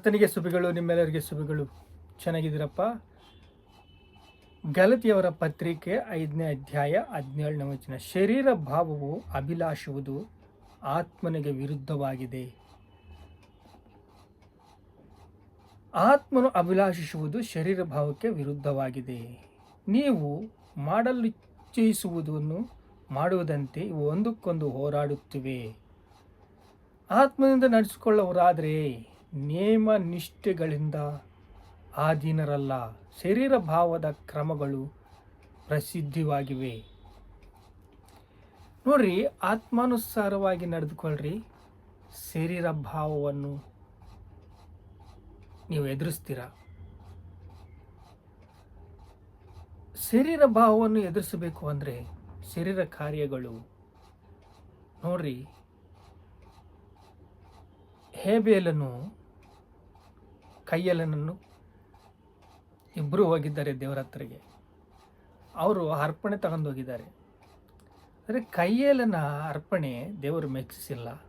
ಕರ್ತನಿಗೆ ಸುಬಿಗಳು ನಿಮ್ಮೆಲ್ಲರಿಗೆ ಸುಬಿಗಳು ಚೆನ್ನಾಗಿದ್ದೀರಪ್ಪ. ಗಲತಿಯವರ ಪತ್ರಿಕೆ ಐದನೇ ಅಧ್ಯಾಯ ಹದಿನೇಳನೇ ವಚನ. ಶರೀರ ಭಾವವು ಅಭಿಲಾಷುವುದು ಆತ್ಮನಿಗೆ ವಿರುದ್ಧವಾಗಿದೆ. ಆತ್ಮನು ಅಭಿಲಾಷಿಸುವುದು ಶರೀರ ಭಾವಕ್ಕೆ ವಿರುದ್ಧವಾಗಿದೆ. ನೀವು ಮಾಡಲು ಇಚ್ಛಿಸುವುದನ್ನು ಮಾಡುವುದಂತೆ ಇವು ಒಂದಕ್ಕೊಂದು ಹೋರಾಡುತ್ತಿವೆ. ಆತ್ಮದಿಂದ ನಡೆಸಿಕೊಳ್ಳುವರಾದರೆ ನೇಮ ನಿಷ್ಠೆಗಳಿಂದ ಆಧೀನರಲ್ಲ. ಶರೀರ ಭಾವದ ಕ್ರಮಗಳು ಪ್ರಸಿದ್ಧವಾಗಿವೆ. ನೋಡ್ರಿ, ಆತ್ಮಾನುಸಾರವಾಗಿ ನಡೆದುಕೊಳ್ಳ್ರಿ ಶರೀರ ಭಾವವನ್ನು ನೀವು ಎದುರಿಸ್ತೀರ? ಶರೀರ ಭಾವವನ್ನು ಎದುರಿಸಬೇಕು ಅಂದರೆ ಶರೀರ ಕಾರ್ಯಗಳು. ನೋಡ್ರಿ, ಹೇಬೇಲನು ಕೈಯಲನನ್ನು ಇಬ್ಬರು ಹೋಗಿದ್ದಾರೆ ದೇವರ ಹತ್ರಗೆ. ಅವರು ಅರ್ಪಣೆ ತಗೊಂಡು ಹೋಗಿದ್ದಾರೆ. ಆದರೆ ಕೈಯೇಲನ ಅರ್ಪಣೆ ದೇವರು ಮೆಚ್ಚಿಸಿಲ್ಲ.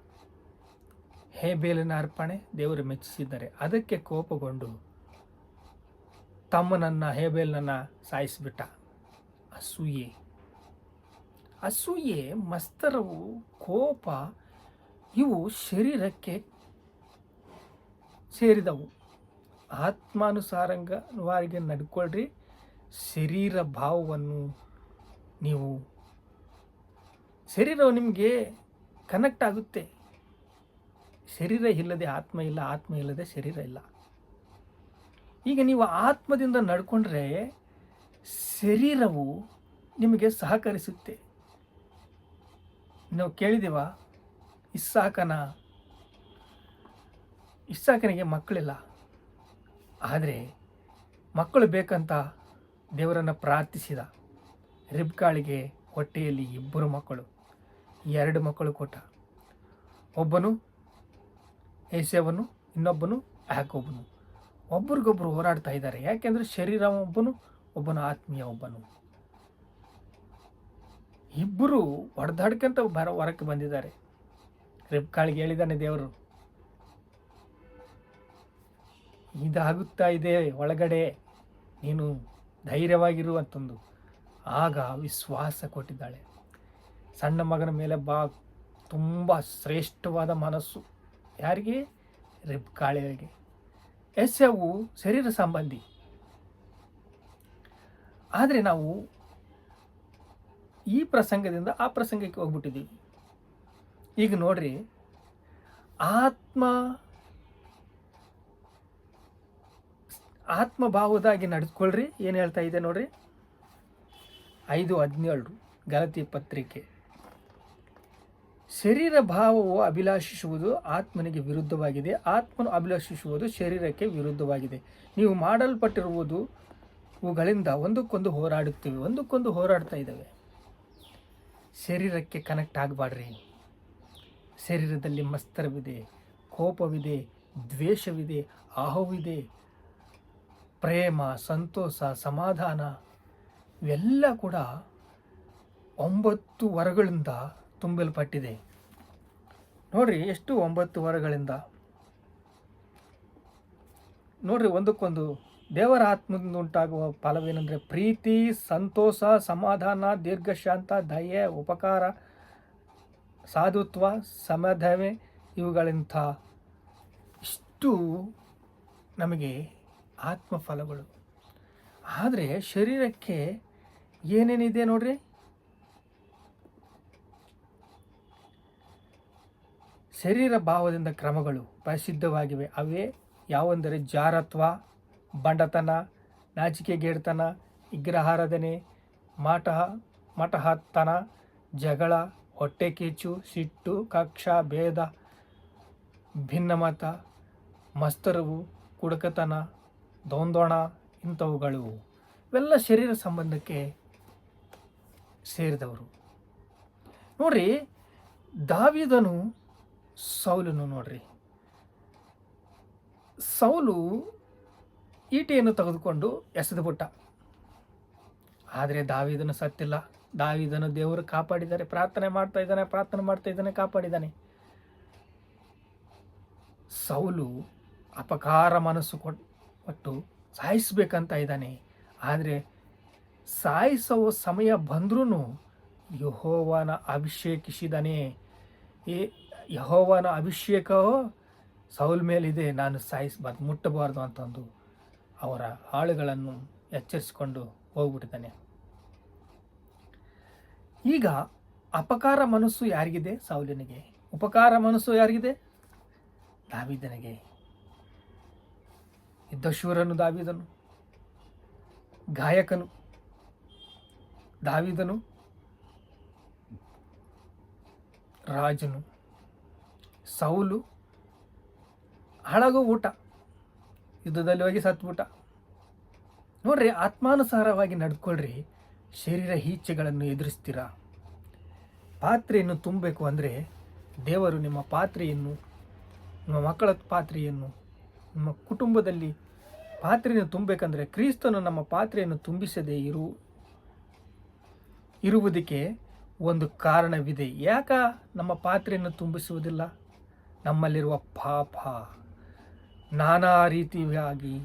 ಹೇಬೇಲನ ಅರ್ಪಣೆ ದೇವರು ಮೆಚ್ಚಿಸಿದ್ದಾರೆ. ಅದಕ್ಕೆ ಕೋಪಗೊಂಡು ತಮ್ಮನನ್ನು ಹೇಬೇಲನನ್ನು ಸಾಯಿಸಿಬಿಟ್ಟ ಅಸೂಯೆ. ಅಸೂಯೆ, ಮಸ್ತರವು, ಕೋಪ ಇವು ಶರೀರಕ್ಕೆ ಸೇರಿದವು. ಆತ್ಮಾನುಸಾರಂಗವಾಗಿ ನಡ್ಕೊಳ್ರಿ. ಶರೀರ ಭಾವವನ್ನು ನೀವು ಶರೀರವು ನಿಮಗೆ ಕನೆಕ್ಟ್ ಆಗುತ್ತೆ. ಶರೀರ ಇಲ್ಲದೆ ಆತ್ಮ ಇಲ್ಲ, ಆತ್ಮ ಇಲ್ಲದೆ ಶರೀರ ಇಲ್ಲ. ಈಗ ನೀವು ಆತ್ಮದಿಂದ ನಡ್ಕೊಂಡ್ರೆ ಶರೀರವು ನಿಮಗೆ ಸಹಕರಿಸುತ್ತೆ. ನಾವು ಕೇಳಿದೀವ? ಇಸ್ಸಾಕನ, ಇಸ್ಸಾಕನಿಗೆ ಮಕ್ಕಳಿಲ್ಲ. ಆದರೆ ಮಕ್ಕಳು ಬೇಕಂತ ದೇವರನ್ನು ಪ್ರಾರ್ಥಿಸಿದ ರಿಬ್ಕಾಳಿಗೆ ಹೊಟ್ಟೆಯಲ್ಲಿ ಇಬ್ಬರು ಮಕ್ಕಳು, ಎರಡು ಮಕ್ಕಳು ಕೊಟ್ಟ. ಒಬ್ಬನು ಏಸೆವನು, ಇನ್ನೊಬ್ಬನು ಯಾಕೊಬ್ಬನು ಒಬ್ರಿಗೊಬ್ಬರು ಹೋರಾಡ್ತಾ ಇದ್ದಾರೆ. ಯಾಕೆಂದರೆ ಶರೀರ ಒಬ್ಬನು ಒಬ್ಬನು ಆತ್ಮೀಯ ಒಬ್ಬನು. ಇಬ್ಬರು ಹೊಡೆದಾಡ್ಕೊಂತ ಬರ ಹೊರಕ್ಕೆ ಬಂದಿದ್ದಾರೆ. ರಿಬ್ಕಾಳಿಗೆ ಹೇಳಿದ್ದಾನೆ ದೇವರು ಇದಾಗುತ್ತಾ ಇದೆ ಒಳಗಡೆ. ನೀನು ಧೈರ್ಯವಾಗಿರುವಂಥದ್ದು ಆಗ ವಿಶ್ವಾಸ ಕೊಟ್ಟಿದ್ದಾಳೆ. ಸಣ್ಣ ಮಗನ ಮೇಲೆ ಬಾ. ತುಂಬ ಶ್ರೇಷ್ಠವಾದ ಮನಸ್ಸು. ಯಾರಿಗೆ? ರೆಬ್ಕಾಳಿಗೆ ಎಸ್ಸವು ಶರೀರ ಸಂಬಂಧಿ. ಆದರೆ ನಾವು ಈ ಪ್ರಸಂಗದಿಂದ ಆ ಪ್ರಸಂಗಕ್ಕೆ ಹೋಗ್ಬಿಟ್ಟಿದ್ದೀವಿ. ಈಗ ನೋಡ್ರಿ, ಆತ್ಮ ಆತ್ಮಭಾವದಾಗಿ ನಡೆದುಕೊಳ್ಳ್ರಿ ಏನು ಹೇಳ್ತಾ ಇದೆ ನೋಡ್ರಿ? ಐದು ಹದಿನೇಳು, ಗಲತಿ ಪತ್ರಿಕೆ ಶರೀರ ಭಾವವು ಅಭಿಲಾಷಿಸುವುದು ಆತ್ಮನಿಗೆ ವಿರುದ್ಧವಾಗಿದೆ. ಆತ್ಮನು ಅಭಿಲಾಷಿಸುವುದು ಶರೀರಕ್ಕೆ ವಿರುದ್ಧವಾಗಿದೆ. ನೀವು ಮಾಡಲ್ಪಟ್ಟಿರುವುದು ಇವುಗಳಿಂದ ಒಂದಕ್ಕೊಂದು ಹೋರಾಡುತ್ತಿವೆ. ಒಂದಕ್ಕೊಂದು ಹೋರಾಡ್ತಾ ಇದ್ದಾವೆ. ಶರೀರಕ್ಕೆ ಕನೆಕ್ಟ್ ಆಗಬಾಡ್ರಿ ಶರೀರದಲ್ಲಿ ಮಸ್ತರವಿದೆ, ಕೋಪವಿದೆ, ದ್ವೇಷವಿದೆ ಅಹವಿದೆ ಪ್ರೇಮ, ಸಂತೋಷ, ಸಮಾಧಾನ ಇವೆಲ್ಲ ಕೂಡ ಒಂಬತ್ತು ವರಗಳಿಂದ ತುಂಬಲ್ಪಟ್ಟಿದೆ. ನೋಡ್ರಿ, ಎಷ್ಟು ಒಂಬತ್ತು ವರಗಳಿಂದ? ನೋಡ್ರಿ, ಒಂದಕ್ಕೊಂದು ದೇವರ ಆತ್ಮದಿಂದ ಉಂಟಾಗುವ ಫಲವೇನೆಂದರೆ ಪ್ರೀತಿ, ಸಂತೋಷ, ಸಮಾಧಾನ, ದೀರ್ಘಶಾಂತ, ದಯೆ, ಉಪಕಾರ, ಸಾಧುತ್ವ, ಸಮಧವೆ ಇವುಗಳಿಂಥ ಇಷ್ಟು ನಮಗೆ ಆತ್ಮಫಲಗಳು. ಆದರೆ ಶರೀರಕ್ಕೆ ಏನೇನಿದೆ ನೋಡ್ರಿ? ಶರೀರ ಭಾವದಿಂದ ಕ್ರಮಗಳು ಪ್ರಸಿದ್ಧವಾಗಿವೆ. ಅವೇ ಯಾವೆಂದರೆ ಜಾರತ್ವ, ಬಂಡತನ, ನಾಚಿಕೆಗೇಡ್ತನ ಇಗ್ರಹಾರಾಧನೆ ಮಾಟಹ ಮಠಹತ್ತನ, ಜಗಳ, ಹೊಟ್ಟೆಕೇಚು, ಸಿಟ್ಟು, ಕಕ್ಷ, ಭೇದ, ಭಿನ್ನಮತ, ಮಸ್ತರವು, ಕುಡಕತನ ದೊಂದೋಣ ಇಂಥವುಗಳು ಇವೆಲ್ಲ ಶರೀರ ಸಂಬಂಧಕ್ಕೆ ಸೇರಿದವರು. ನೋಡ್ರಿ, ದಾವಿದನು ಸೌಲನು ನೋಡ್ರಿ. ಸೌಲು ಈಟಿಯನ್ನು ತೆಗೆದುಕೊಂಡು ಎಸೆದು ಬಿಟ್ಟ. ಆದರೆ ದಾವಿದನು ಸತ್ತಿಲ್ಲ. ದಾವಿದನು ದೇವರು ಕಾಪಾಡಿದ್ದಾರೆ, ಪ್ರಾರ್ಥನೆ ಮಾಡ್ತಾ ಇದ್ದಾನೆ, ಪ್ರಾರ್ಥನೆ ಮಾಡ್ತಾ ಇದ್ದಾನೆ, ಕಾಪಾಡಿದ್ದಾನೆ. ಸೌಲು ಅಪಕಾರ ಮನಸ್ಸು ಕೊಟ್ ಕೊಟ್ಟು ಸಾಯಿಸ್ಬೇಕಂತ ಇದ್ದಾನೆ. ಆದರೆ ಸಾಯಿಸೋ ಸಮಯ ಬಂದ್ರೂ ಯಹೋವನ ಅಭಿಷೇಕಿಸಿದಾನೆ. ಏ, ಯಹೋವನ ಅಭಿಷೇಕ ಸೌಲ್ ಮೇಲಿದೆ, ನಾನು ಸಾಯಿಸಬಾರ್ದು ಮುಟ್ಟಬಾರ್ದು ಅಂತಂದು ಅವರ ಆಳುಗಳನ್ನು ಎಚ್ಚರಿಸಿಕೊಂಡು ಹೋಗ್ಬಿಟ್ಟಿದ್ದಾನೆ. ಈಗ ಅಪಕಾರ ಮನಸ್ಸು ಯಾರಿಗಿದೆ ಸೌಲಿನಿಗೆ? ಉಪಕಾರ ಮನಸ್ಸು ಯಾರಿಗಿದೆ? ದಾವಿದನಿಗೆ. ಯುದ್ಧಶೂರನು ದಾವಿದನು, ಗಾಯಕನು ದಾವಿದನು, ರಾಜನು, ಸೌಲು, ಹಳಗು ಊಟ, ಯುದ್ಧದಲ್ಲಿ ಹೋಗಿ ಊಟ ನೋಡ್ರಿ, ಆತ್ಮಾನುಸಾರವಾಗಿ ನಡ್ಕೊಳ್ರಿ, ಶರೀರ ಈಚ್ಛೆಗಳನ್ನು ಎದುರಿಸ್ತೀರಾ? ಪಾತ್ರೆಯನ್ನು ತುಂಬಬೇಕು ಅಂದರೆ ದೇವರು ನಿಮ್ಮ ಪಾತ್ರೆಯನ್ನು, ನಿಮ್ಮ ಮಕ್ಕಳ ಪಾತ್ರೆಯನ್ನು ನಿಮ್ಮ ಕುಟುಂಬದಲ್ಲಿ ಪಾತ್ರೆಯನ್ನು ತುಂಬಬೇಕಂದ್ರೆ ಕ್ರಿಸ್ತನು ನಮ್ಮ ಪಾತ್ರೆಯನ್ನು ತುಂಬಿಸದೇ ಇರು ಇರುವುದಕ್ಕೆ ಒಂದು ಕಾರಣವಿದೆ. ಯಾಕ ನಮ್ಮ ಪಾತ್ರೆಯನ್ನು ತುಂಬಿಸುವುದಿಲ್ಲ? ನಮ್ಮಲ್ಲಿರುವ ಪಾಪ. ನಾನಾ ರೀತಿಯಾಗಿ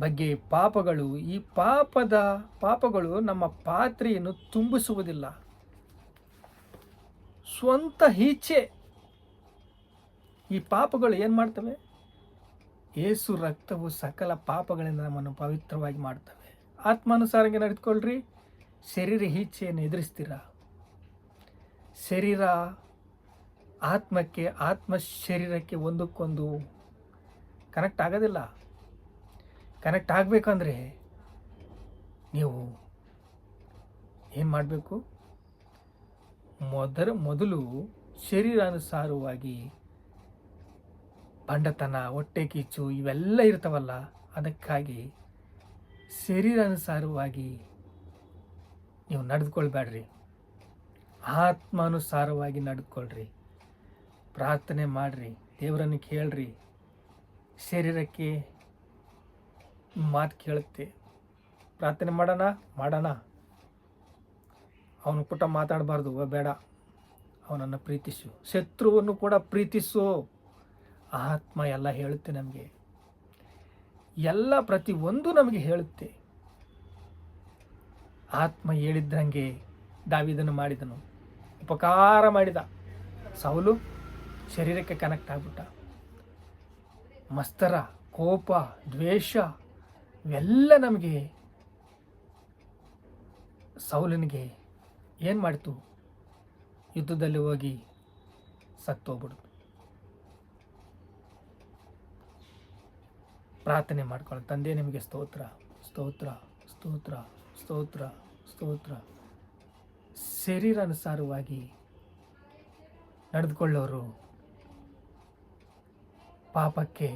ಬಗ್ಗೆ ಪಾಪಗಳು, ಈ ಪಾಪದ ಪಾಪಗಳು ನಮ್ಮ ಪಾತ್ರೆಯನ್ನು ತುಂಬಿಸುವುದಿಲ್ಲ. ಸ್ವಂತ ಈಚೆ ಈ ಪಾಪಗಳು ಏನು ಮಾಡ್ತವೆ? ಏಸು ರಕ್ತವು ಸಕಲ ಪಾಪಗಳಿಂದ ನಮ್ಮನ್ನು ಪವಿತ್ರವಾಗಿ ಮಾಡ್ತವೆ ಆತ್ಮಾನುಸಾರಂಗೆ ನಡೆದುಕೊಳ್ಳ್ರಿ ಶರೀರ ಈಚೆಯನ್ನು ಎದುರಿಸ್ತೀರ? ಶರೀರ ಆತ್ಮಕ್ಕೆ, ಆತ್ಮ ಶರೀರಕ್ಕೆ ಒಂದಕ್ಕೊಂದು ಕನೆಕ್ಟ್ ಆಗೋದಿಲ್ಲ. ಕನೆಕ್ಟ್ ಆಗಬೇಕಂದ್ರೆ ನೀವು ಏನು ಮಾಡಬೇಕು? ಮೊದಲು ಮೊದಲು ಶರೀರಾನುಸಾರವಾಗಿ ಬಂಡತನ, ಹೊಟ್ಟೆ ಕಿಚ್ಚು ಇವೆಲ್ಲ ಇರ್ತಾವಲ್ಲ, ಅದಕ್ಕಾಗಿ ಶರೀರಾನುಸಾರವಾಗಿ ನೀವು ನಡೆದುಕೊಳ್ಬೇಡ್ರಿ. ಆತ್ಮಾನುಸಾರವಾಗಿ ನಡೆದುಕೊಳ್ರಿ. ಪ್ರಾರ್ಥನೆ ಮಾಡಿರಿ, ದೇವರನ್ನು ಕೇಳ್ರಿ. ಶರೀರಕ್ಕೆ ಮಾತು ಕೇಳುತ್ತೆ. ಪ್ರಾರ್ಥನೆ ಮಾಡೋಣ? ಮಾಡೋಣ. ಅವನು ಪುಟ್ಟ ಮಾತಾಡಬಾರ್ದು ಬೇಡ. ಅವನನ್ನು ಪ್ರೀತಿಸು. ಶತ್ರುವನ್ನು ಕೂಡ ಪ್ರೀತಿಸು. ಆತ್ಮ ಎಲ್ಲ ಹೇಳುತ್ತೆ ನಮಗೆ. ಎಲ್ಲ ಪ್ರತಿಯೊಂದು ನಮಗೆ ಹೇಳುತ್ತೆ. ಆತ್ಮ ಹೇಳಿದ್ದಂಗೆ ದಾವಿದನು ಮಾಡಿದನು. ಉಪಕಾರ ಮಾಡಿದ. ಸೌಲು ಶರೀರಕ್ಕೆ ಕನೆಕ್ಟ್ ಆಗ್ಬಿಟ್ಟ. ಮಸ್ತರ, ಕೋಪ, ದ್ವೇಷ ಇವೆಲ್ಲ ನಮಗೆ ಸೌಲನಿಗೆ ಏನು ಮಾಡಿತು? ಯುದ್ಧದಲ್ಲಿ ಹೋಗಿ ಸತ್ತೋಗ್ಬಿಡ್ತು. ಪ್ರಾರ್ಥನೆ ಮಾಡ್ಕೊಳ್ಳಿ ತಂದೆ ನಿಮಗೆ ಸ್ತೋತ್ರ ಸ್ತೋತ್ರ ಸ್ತೋತ್ರ ಸ್ತೋತ್ರ ಸ್ತೋತ್ರ. ಶರೀರಾನುಸಾರವಾಗಿ ನಡೆದುಕೊಳ್ಳೋರು ಪಾಪಕ್ಕೆ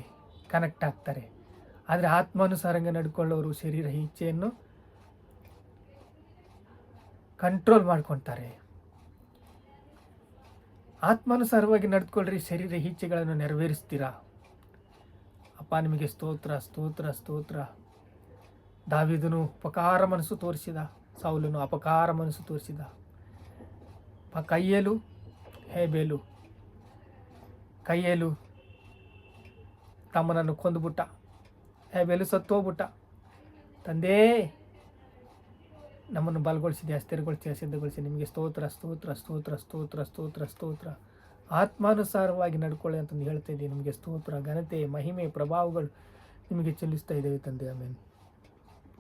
ಕನೆಕ್ಟ್ ಆಗ್ತಾರೆ. ಆದರೆ ಆತ್ಮಾನುಸಾರಂಗ ನಡ್ಕೊಳ್ಳೋರು ಶರೀರ ಇಚ್ಛೆಯನ್ನು ಕಂಟ್ರೋಲ್ ಮಾಡ್ಕೊತಾರೆ ಆತ್ಮಾನುಸಾರವಾಗಿ ನಡೆದುಕೊಳ್ಳ್ರಿ, ಶರೀರ ಇಚ್ಛೆಗಳನ್ನು ನೆರವೇರಿಸ್ತೀರಾ? ಅಪ್ಪ ನಿಮಗೆ ಸ್ತೋತ್ರ ಸ್ತೋತ್ರ ಸ್ತೋತ್ರ. ದಾವಿದನು ಉಪಕಾರ ಮನಸ್ಸು ತೋರಿಸಿದ, ಸೌಲನು ಅಪಕಾರ ಮನಸ್ಸು ತೋರಿಸಿದ. ಕೈಯಲು, ಹೇಬೇಲು. ಕೈಯಲು ತಮ್ಮನನ್ನು ಕೊಂದುಬಿಟ್ಟ, ಹೇಬೇಲು ಸತ್ತು ಹೋಗ್ಬಿಟ್ಟ ತಂದೆ, ನಮ್ಮನ್ನು ಬಲಗೊಳಿಸಿದೆ, ಅಸ್ಥಿರಗೊಳಿಸಿ ಸಿದ್ಧಗೊಳಿಸಿ ನಿಮಗೆ ಸ್ತೋತ್ರ ಸ್ತೋತ್ರ ಸ್ತೋತ್ರ ಸ್ತೋತ್ರ ಸ್ತೋತ್ರ ಸ್ತೋತ್ರ. ಆತ್ಮಾನುಸಾರವಾಗಿ ನಡ್ಕೊಳ್ಳಿ ಅಂತಂದು ಹೇಳ್ತಾ ಇದ್ದೀನಿ. ನಿಮಗೆ ಸ್ತೋತ್ರ, ಘನತೆ, ಮಹಿಮೆ, ಪ್ರಭಾವಗಳು ನಿಮಗೆ ಚೆಲ್ಲಿಸ್ತಾ ಇದ್ದೇವೆ ತಂದೆ. ಆಮೇಲೆ